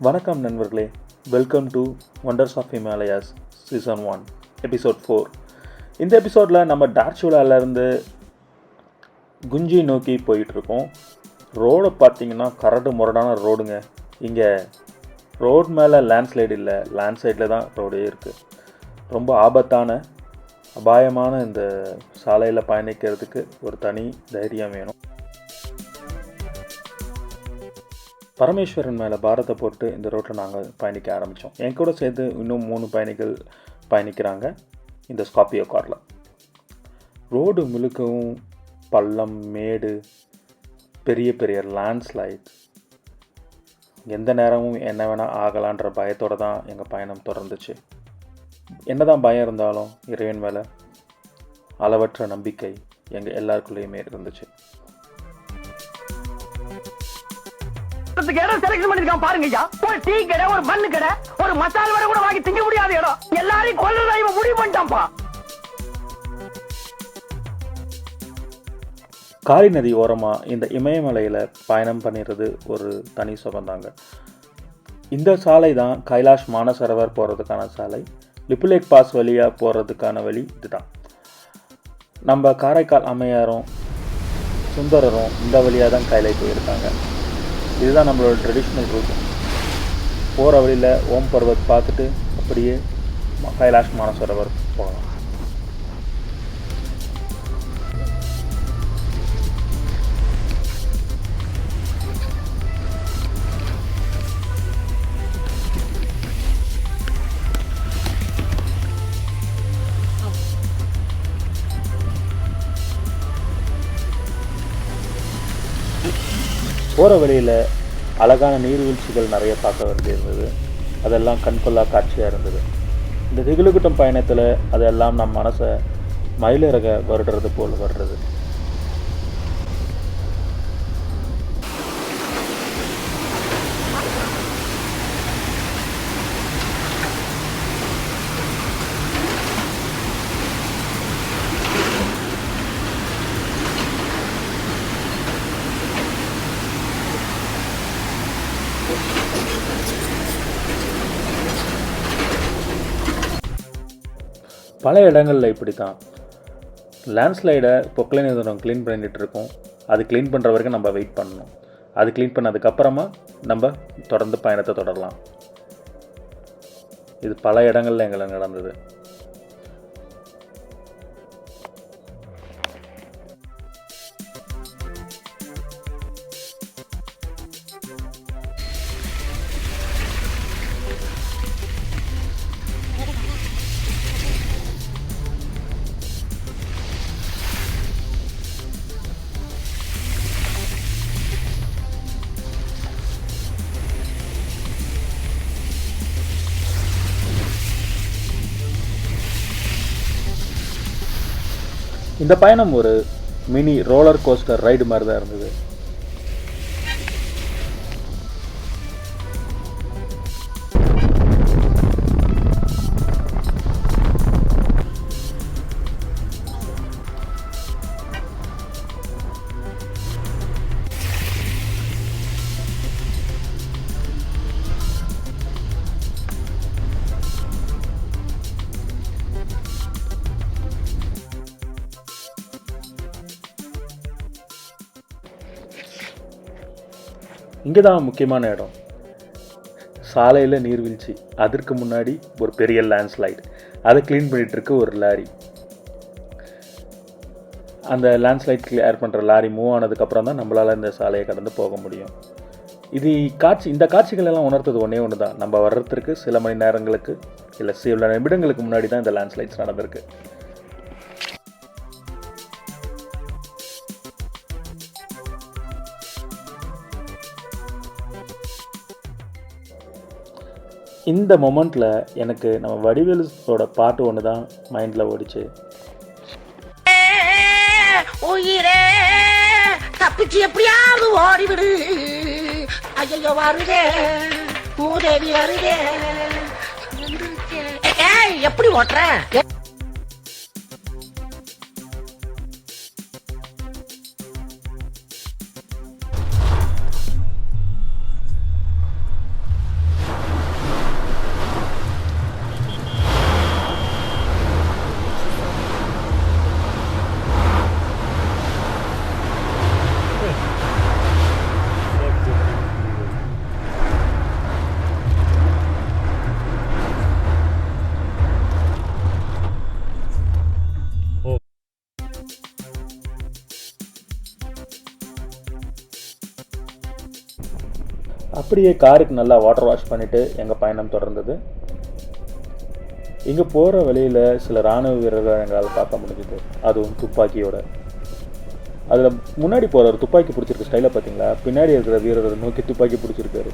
வணக்கம் நண்பர்களே. Welcome to wonders of Himalayas season one episode four இந்த எபிசோடில் நம்ம டார்ச்சுலாலேருந்து குஞ்சி நோக்கி போயிட்டுருக்கோம் ரோடை பார்த்தீங்கன்னா கரடு முரடான ரோடுங்க இங்கே ரோட் மேலே லேண்ட்ஸ்லைடு இல்லை லேண்ட்ஸ்லைடில் தான் ரோடே இருக்குது ரொம்ப ஆபத்தான அபாயமான இந்த சாலையில் பயணிக்கிறதுக்கு ஒரு தனி தைரியம் வேணும். பரமேஸ்வரன் மேலே பாரத்தை போட்டு இந்த ரோட்டில் நாங்கள் பயணிக்க ஆரம்பித்தோம் என் கூட சேர்த்து இன்னும் மூணு பயணிகள் பயணிக்கிறாங்க இந்த ஸ்கார்பியோ காரில் ரோடு முழுக்கவும் பள்ளம் மேடு பெரிய பெரிய லேண்ட்ஸ்லைட் எந்த நேரமும் என்ன வேணால் ஆகலான்ற பயத்தோடு தான் எங்கள் பயணம் தொடர்ந்துச்சு. என்னதான் பயம் இருந்தாலும் இறைவன் மேலே அளவற்ற நம்பிக்கை எங்கள் எல்லாருக்குள்ளேயுமே இருந்துச்சு. இடம் செலக்ட் பண்ணிருக்கான் பாருங்க ஐயா. ஒரு டீ கடை ஒரு பண்ணு கடை ஒரு மசால் வடை கூட வாங்கி திங்க முடியாத இடம். எல்லாரையும் கொல்றதா இவன் முடிவு பண்ணிட்டான்ப்பா. காளி நதி ஓரமாக இந்த இமயமலையில் பயணம் பண்ணிடுறது ஒரு தனி சுகந்தாங்க இந்த சாலை தான் கைலாஷ் மானசரவர் போகிறதுக்கான சாலை. லிப்புலேக் பாஸ் வழியாக போகிறதுக்கான வழி இதுதான். நம்ம காரைக்கால் அம்மையாரும் சுந்தரரும் இந்த வழியாக தான் கையில் போயிருக்காங்க. இதுதான் நம்மளோட ட்ரெடிஷ்னல் ரூட் போகிற வழியில் ஓம் பர்வத் பார்த்துட்டு அப்படியே ம- கைலாஷ் மானசரவர் போகலாம். போகிற வழியில் அழகான நீர்வீழ்ச்சிகள் நிறைய பார்க்க வேண்டியிருந்தது. அதெல்லாம் கண்கொள்ளா காட்சியாக இருந்தது. இந்த திகிலுகுட்டம் பயணத்தில் அதெல்லாம் நம் மனசை மயிலிறக வருடுறது போல் வருடுறது பல இடங்களில் இப்படி தான் லேண்ட்ஸ்லைடை பொக்லைன் நிறுவனம் க்ளீன் பண்ணிகிட்டு இருக்கோம் அது க்ளீன் பண்ணுற வரைக்கும் நம்ம வெயிட் பண்ணணும். அது க்ளீன் பண்ணதுக்கப்புறமா நம்ம தொடர்ந்து பயணத்தை தொடரலாம். இது பல இடங்களில் எங்களை நடந்தது. இந்த பயணம் ஒரு மினி ரோலர் கோஸ்டர் ரைடு மாதிரி தான் இருந்தது. இங்கே தான் முக்கியமான இடம். சாலையில் நீர்வீழ்ச்சி அதற்கு முன்னாடி ஒரு பெரிய லேண்ட்ஸ்லைடு அதை க்ளீன் பண்ணிகிட்ருக்கு ஒரு லாரி. அந்த லேண்ட்ஸ்லைட் கிளியர் பண்ணுற லாரி மூவ் ஆனதுக்கப்புறம் தான் நம்மளால் இந்த சாலையை கடந்து போக முடியும். இது காட்சி இந்த காட்சிகள் எல்லாம் உணர்த்தது ஒன்றே ஒன்று தான் நம்ம வர்றதுக்கு சில மணி நேரங்களுக்கு இல்லை சில நிமிடங்களுக்கு முன்னாடி தான் இந்த லேண்ட்ஸ்லைட்ஸ் நடந்திருக்கு. இந்த மொமெண்ட்டில் எனக்கு நம்ம வடிவேலுவோட பாட்டு ஒன்று தான் மைண்டில் ஓடிச்சு. உயிரே தப்பிச்சு எப்படியாவது ஓடிவிடு. ஐயோ வருதே மூதேவி வருதே. எப்படி ஓட்டுற? அப்படியே காருக்கு நல்லா வாட்டர் வாஷ் பண்ணிவிட்டு எங்கள் பயணம் தொடர்ந்தது. இங்கே போகிற வழியில் சில இராணுவ வீரர்களை எங்களால் பார்க்க முடிஞ்சுது. அதுவும் துப்பாக்கியோட. அதில் முன்னாடி போகிறவர் துப்பாக்கி பிடிச்சிருக்க ஸ்டைலை பார்த்தீங்களா பின்னாடி இருக்கிற வீரரை நோக்கி துப்பாக்கி பிடிச்சிருக்காரு.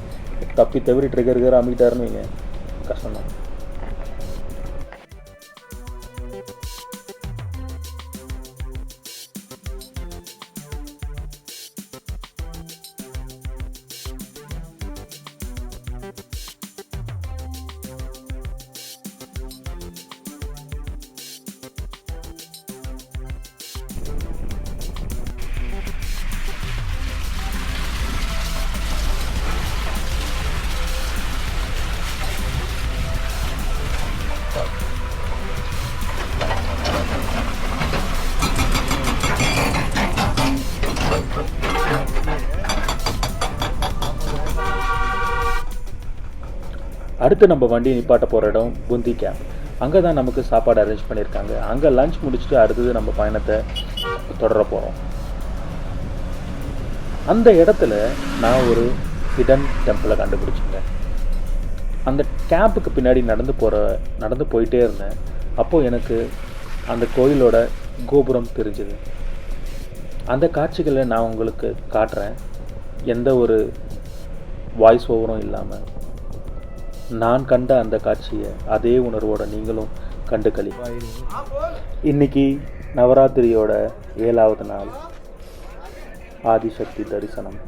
தப்பி தவிரிட்டு ட்ரிகர் கிகர் அமைக்கிட்டாருன்னு வைங்க. கஷ்டம்தான். அடுத்து நம்ம வண்டி நிப்பாட்ட போகிற இடம் புந்தி கேம்ப் அங்கே தான் நமக்கு சாப்பாடு அரேஞ்ச் பண்ணியிருக்காங்க. அங்கே லஞ்ச் முடிச்சுட்டு அடுத்தது நம்ம பயணத்தை தொடர போகிறோம் அந்த இடத்துல நான் ஒரு ஹிடன் டெம்பிளை கண்டுபிடிச்சிருந்தேன். அந்த கேம்புக்கு பின்னாடி நடந்து போகிற நடந்து போயிட்டே இருந்தேன். அப்போது எனக்கு அந்த கோயிலோட கோபுரம் தெரிஞ்சுது. அந்த காட்சிகளை நான் உங்களுக்கு காட்டுறேன். எந்த ஒரு வாய்ஸ் ஓவரும் இல்லாமல் நான் கண்ட அந்த காட்சியை அதே உணர்வோடு நீங்களும் கண்டு களி இன்னைக்கு நவராத்திரியோட ஏழாவது நாள் ஆதிசக்தி தரிசனம்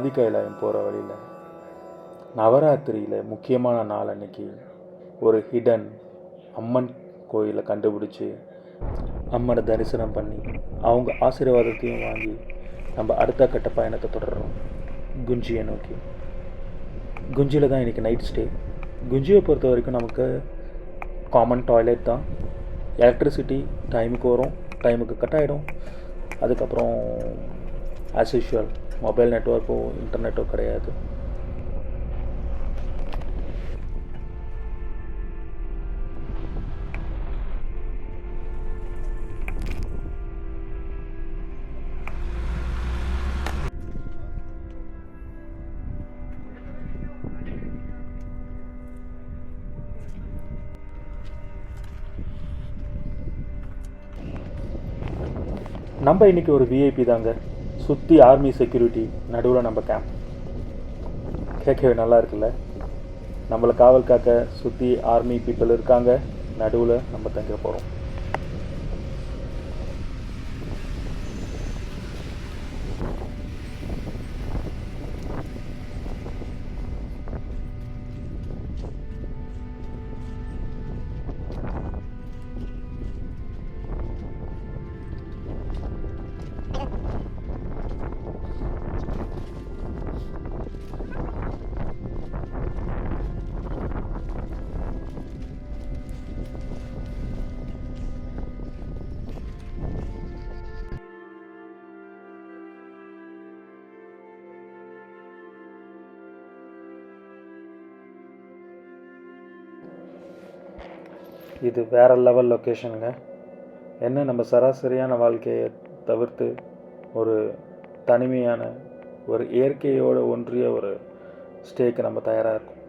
ஆதிக்கைலாயம் போகிற வழியில் நவராத்திரியில் முக்கியமான நாள் அன்னைக்கு ஒரு ஹிடன் அம்மன் கோயிலை கண்டுபிடிச்சி அம்மனை தரிசனம் பண்ணி அவங்க ஆசீர்வாதத்தையும் வாங்கி நம்ம அடுத்த கட்ட பயணத்தை தொடர்றோம். குஞ்சியை நோக்கி. குஞ்சியில் தான் இன்றைக்கி நைட் ஸ்டே குஞ்சியை பொறுத்த வரைக்கும் நமக்கு காமன் டாய்லெட் தான். எலக்ட்ரிசிட்டி டைமுக்கு வரும் டைமுக்கு கட் ஆகிடும் அதுக்கப்புறம் ஆஸ் யூஷுவல் மொபைல் நெட்ஒர்க்கோ இன்டர்நெட்டோ கிடையாது நம்ம இன்னைக்கு ஒரு விஐபி தாங்க. சுற்றி ஆர்மி செக்யூரிட்டி நடுவில் நம்ம கேம்ப் கேட்கவே நல்லா இருக்குல்ல? நம்மளை காவல் காக்க சுற்றி ஆர்மி பீப்புள் இருக்காங்க நடுவில் நம்ம தங்க போகிறோம் இது வேறு லெவல் லொக்கேஷனுங்க என்ன நம்ம சராசரியான வாழ்க்கையை தவிர்த்து ஒரு தனிமையான ஒரு இயற்கையோடு ஒன்றிய ஒரு ஸ்டேக்கு நம்ம தயாராக இருக்கோம்.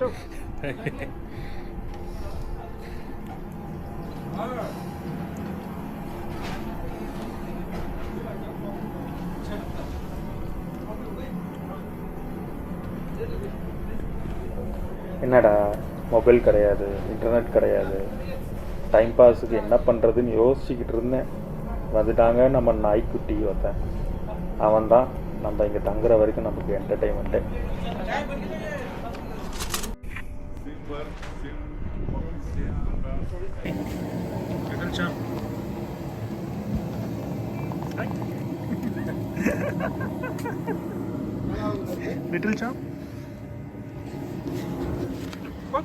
என்னடா மொபைல் கிடையாது இன்டர்நெட் கிடையாது. டைம் பாஸுக்கு என்ன பண்ணுறதுன்னு யோசிச்சுக்கிட்டு இருந்தேன். வந்துட்டாங்க நம்ம நாய்க்குட்டி ஒருத்தன். அவன் தான் நம்ம இங்கே தங்குற வரைக்கும் நமக்கு என்டர்டெயின்மெண்ட்டு Güzel çam. Little chum. What?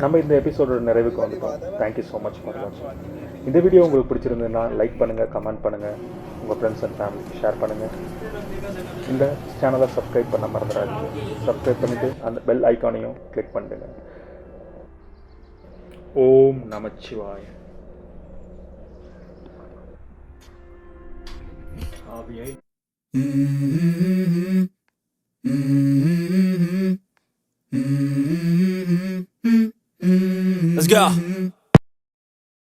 நம்ம இந்த எபிசோட நிறைவுக்கு வந்துட்டோம் தேங்க்யூ ஸோ மச் ஃபார் வாட்சிங் இந்த வீடியோ உங்களுக்கு பிடிச்சிருந்ததுன்னா லைக் பண்ணுங்கள் கமெண்ட் பண்ணுங்கள் உங்கள் ஃப்ரெண்ட்ஸ் அண்ட் ஃபேமிலிக்கு ஷேர் பண்ணுங்கள் இந்த சேனலை சப்ஸ்கிரைப் பண்ண மறந்துடாது சப்ஸ்கிரைப் பண்ணிவிட்டு அந்த பெல் ஐக்கானையும் கிளிக் பண்ணிடுங்க. ஓம் நமச்சிவாய. ஆவியை Let's go.